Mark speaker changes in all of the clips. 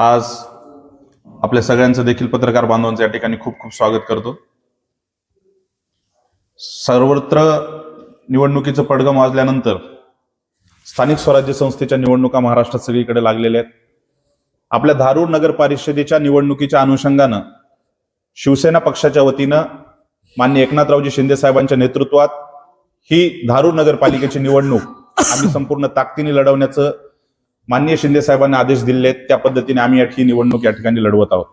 Speaker 1: आज आपल्या सगळ्यांचं देखील पत्रकार बांधवांचं या ठिकाणी खूप खूप स्वागत करतो. सर्वत्र निवडणुकीचं पडगम वाजल्यानंतर स्थानिक स्वराज्य संस्थेच्या निवडणुका महाराष्ट्रात सगळीकडे लागलेल्या आहेत. आपल्या धारूर नगर परिषदेच्या निवडणुकीच्या अनुषंगानं शिवसेना पक्षाच्या वतीनं मान्य एकनाथरावजी शिंदे साहेबांच्या नेतृत्वात ही धारूर नगरपालिकेची निवडणूक आम्ही संपूर्ण ताकदीने लढवण्याचं माननीय शिंदे साहेबांनी आदेश दिले त्या पद्धतीने आम्ही या- ही निवडणूक या ठिकाणी लढवत आहोत.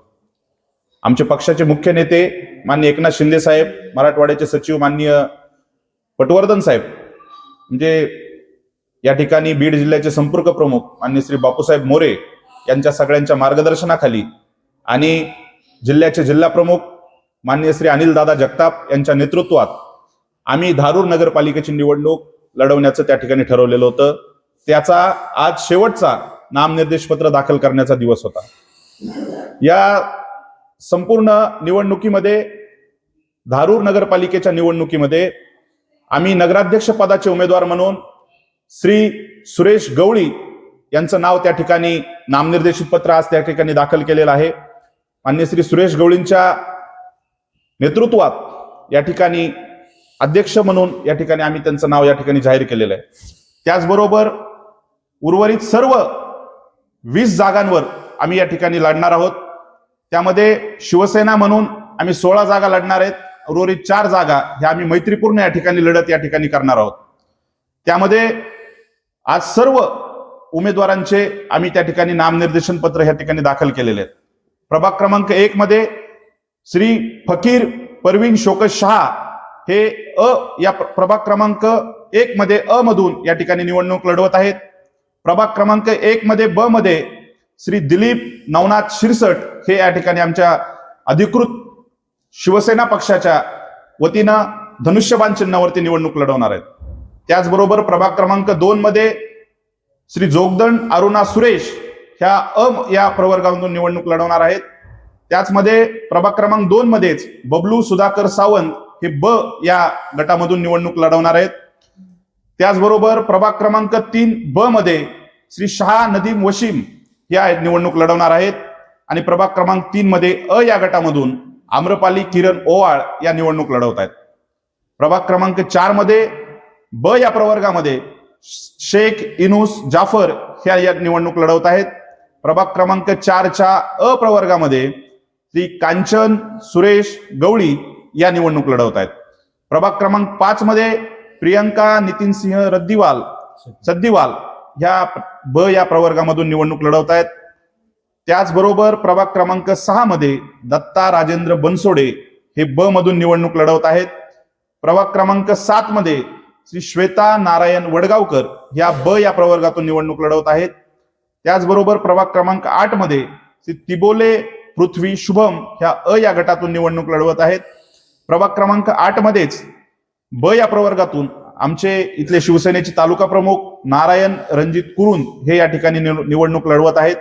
Speaker 1: आमचे पक्षाचे मुख्य नेते मान्य एकनाथ शिंदे साहेब मराठवाड्याचे सचिव माननीय पटवर्धन साहेब म्हणजे या ठिकाणी बीड जिल्ह्याचे संपर्क प्रमुख मान्य श्री बापूसाहेब मोरे यांच्या सगळ्यांच्या मार्गदर्शनाखाली आणि जिल्ह्याचे जिल्हा प्रमुख मान्य श्री अनिल दादा जगताप यांच्या नेतृत्वात आम्ही धारूर नगरपालिकेची निवडणूक लढवण्याचं त्या ठिकाणी ठरवलेलं होतं. त्याचा आज शेवटचा नामनिर्देश पत्र दाखल करण्याचा दिवस होता. या संपूर्ण निवडणुकीमध्ये धारूर नगरपालिकेच्या निवडणुकीमध्ये आम्ही नगराध्यक्ष पदाचे उमेदवार म्हणून श्री सुरेश गवळी यांचं नाव त्या ठिकाणी नामनिर्देशित पत्र आज त्या ठिकाणी दाखल केलेलं आहे. मान्य श्री सुरेश गवळींच्या नेतृत्वात या ठिकाणी अध्यक्ष म्हणून या ठिकाणी आम्ही त्यांचं नाव या ठिकाणी जाहीर केलेलं आहे. त्याचबरोबर उर्वरित सर्व वीस जागांवर आम्ही या ठिकाणी लढणार आहोत. त्यामध्ये शिवसेना म्हणून आम्ही सोळा जागा लढणार आहेत. उर्वरित चार जागा ह्या आम्ही मैत्रीपूर्ण या ठिकाणी लढत या ठिकाणी करणार आहोत. त्यामध्ये आज सर्व उमेदवारांचे आम्ही त्या ठिकाणी नामनिर्देशन पत्र या ठिकाणी दाखल केलेले आहेत. प्रभाग क्रमांक एक मध्ये श्री फकीर परवीन शोकत शहा हे अ या प्रभाग क्रमांक एक मध्ये अ मधून या ठिकाणी निवडणूक लढवत आहेत. प्रभाग क्रमांक एक मध्ये ब मध्ये श्री दिलीप नवनाथ शिरसट हे या ठिकाणी आमच्या अधिकृत शिवसेना पक्षाच्या वतीनं धनुष्यबाण चिन्हावरती निवडणूक लढवणार आहेत. त्याचबरोबर प्रभाग क्रमांक दोन मध्ये श्री जोगदंड अरुणा सुरेश ह्या अम या प्रवर्गामधून निवडणूक लढवणार आहेत. त्याचमध्ये प्रभाग क्रमांक दोन मध्येच बबलू सुधाकर सावंत हे ब या गटामधून निवडणूक लढवणार आहेत. त्याचबरोबर प्रभाग क्रमांक तीन ब मध्ये श्री शहा नदीम वशीम या निवडणूक लढवणार आहेत. आणि प्रभाग क्रमांक तीन मध्ये अ या गटामधून आम्रपाली किरण ओवाळ या निवडणूक लढवत आहेत. प्रभाग क्रमांक चारमध्ये ब या प्रवर्गामध्ये शेख इनुस जाफर ह्या या निवडणूक लढवत आहेत. प्रभाग क्रमांक चारच्या अ प्रवर्गामध्ये श्री कांचन सुरेश गवळी या निवडणूक लढवत आहेत. प्रभाग क्रमांक पाच मध्ये प्रियंका नितीन सिंह रद्दीवाल सद्दीवाल ह्या ब या प्रवर्गामधून निवडणूक लढवत आहेत त्याचबरोबर प्रभाग क्रमांक सहा मध्ये दत्ता राजेंद्र बनसोडे हे ब मधून निवडणूक लढवत आहेत. प्रभाग क्रमांक सात मध्ये श्री श्वेता नारायण वडगावकर ह्या ब या प्रवर्गातून निवडणूक लढवत आहेत. त्याचबरोबर प्रभाग क्रमांक आठमध्ये श्री तिबोले पृथ्वी शुभम ह्या अ या गटातून निवडणूक लढवत आहेत. प्रभाग क्रमांक आठ मध्येच ब या प्रवर्गातून आमचे इथले शिवसेनेचे तालुका प्रमुख नारायण रणजित कुरुन हे या ठिकाणी निव- निवडणूक लढवत आहेत.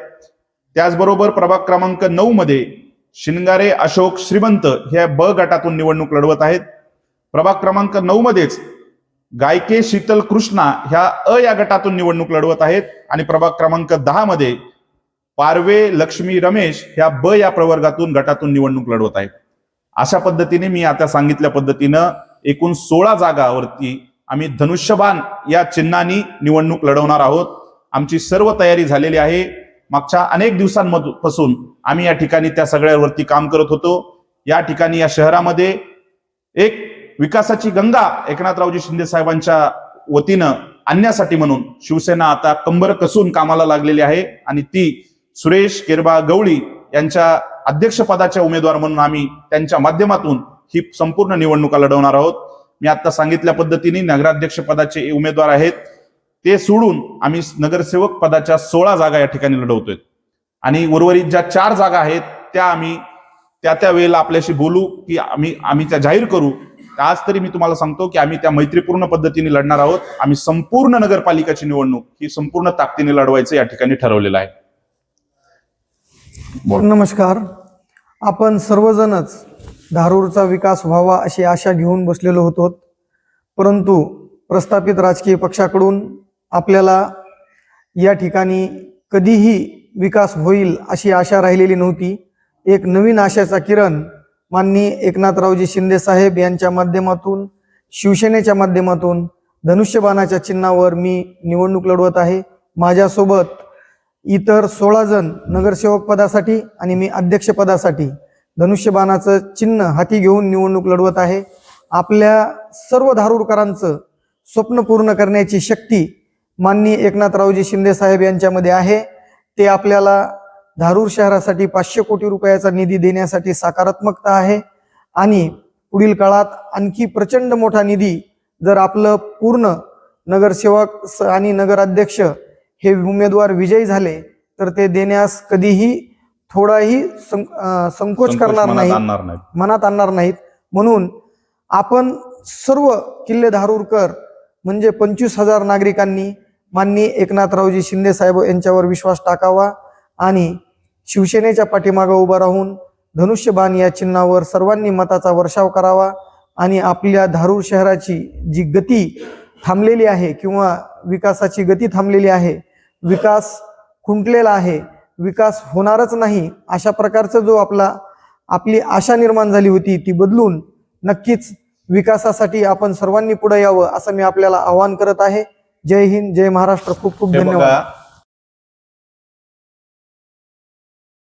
Speaker 1: त्याचबरोबर प्रभाग क्रमांक नऊ मध्ये शिंगारे अशोक श्रीमंत ह्या ब गटातून निवडणूक लढवत आहेत. प्रभाग क्रमांक नऊ मध्येच गायके शीतल कृष्णा ह्या अ या गटातून निवडणूक लढवत आहेत. आणि प्रभाग क्रमांक दहा मध्ये पारवे लक्ष्मी रमेश ह्या ब या प्रवर्गातून गटातून निवडणूक लढवत आहेत. अशा पद्धतीने मी आता सांगितल्या पद्धतीनं एकूण सोळा जागावरती आम्ही धनुष्यबाण या चिन्हानी निवडणूक लढवणार आहोत. आमची सर्व तयारी झालेली आहे. मागच्या अनेक दिवसांपासून आम्ही या ठिकाणी त्या सगळ्यावरती काम करत होतो. या ठिकाणी या शहरामध्ये एक विकासाची गंगा एकनाथरावजी शिंदे साहेबांच्या वतीनं आणण्यासाठी म्हणून शिवसेना आता कंबर कसून कामाला लागलेली आहे आणि ती सुरेश केरबा गवळी यांच्या अध्यक्षपदाच्या उमेदवार म्हणून आम्ही त्यांच्या माध्यमातून ही संपूर्ण निवडणुका लढवणार आहोत. मी आता सांगितल्या पद्धतीने नगराध्यक्ष पदाचे उमेदवार आहेत. ते सोडून आम्ही नगरसेवक पदाच्या सोळा जागा या ठिकाणी लढवतोय. आणि उर्वरित ज्या चार जागा आहेत त्या आम्ही त्या त्या वेळेला आपल्याशी बोलू की आम्ही आम्ही त्या जाहीर करू. आज तरी मी तुम्हाला सांगतो की आम्ही त्या मैत्रीपूर्ण पद्धतीने लढणार आहोत. आम्ही संपूर्ण नगरपालिकाची निवडणूक ही संपूर्ण ताकदीने लढवायचं या ठिकाणी ठरवलेलं आहे.
Speaker 2: नमस्कार. आपण सर्वजणच धारूरचा विकास व्हावा अशी आशा घेऊन बसलेलो होतो. परंतु प्रस्थापित राजकीय पक्षाकडून आपल्याला या ठिकाणी कधीही विकास होईल अशी आशा राहिलेली नव्हती. एक नवीन आशेचा किरण माननीय एकनाथरावजी शिंदे साहेब यांच्या माध्यमातून शिवसेनेच्या माध्यमातून धनुष्यबाणाच्या चिन्हावर मी निवडणूक लढवत आहे. माझ्यासोबत इतर सोळा जण नगरसेवक पदासाठी आणि मी अध्यक्षपदासाठी धनुष्यबाणाचं चिन्ह हाती घेऊन निवडणूक लढवत आहे. आपल्या सर्व धारूरकरांचं स्वप्न पूर्ण करण्याची शक्ती माननीय एकनाथरावजी शिंदे साहेब यांच्यामध्ये आहे. ते आपल्याला धारूर शहरासाठी पाचशे कोटी रुपयाचा निधी देण्यासाठी सकारात्मकता आहे. आणि पुढील काळात आणखी प्रचंड मोठा निधी जर आपलं पूर्ण नगरसेवक स- आणि नगराध्यक्ष हे उमेदवार विजयी झाले तर ते देण्यास कधीही थोडाही संकोच करणार नाही मनात आणणार नाहीत. म्हणून आपण सर्व किल्ले धारूरकर म्हणजे पंचवीस हजार नागरिकांनी माननीय एकनाथरावजी शिंदे साहेब यांच्यावर विश्वास टाकावा आणि शिवसेनेच्या पाठीमागं उभं राहून धनुष्यबाण या चिन्हावर सर्वांनी मताचा वर्षाव करावा आणि आपल्या धारूर शहराची जी गती थांबलेली आहे किंवा विकासाची गती थांबलेली आहे विकास खुंटलेला आहे विकास होणारच नाही अशा प्रकारचा जो आपला आपली आशा निर्माण झाली होती ती बदलून नक्कीच विकासासाठी आपण सर्वांनी पुढे यावं असं मी आपल्याला आवाहन करत आहे. जय हिंद जय महाराष्ट्र. खूप खूप धन्यवाद.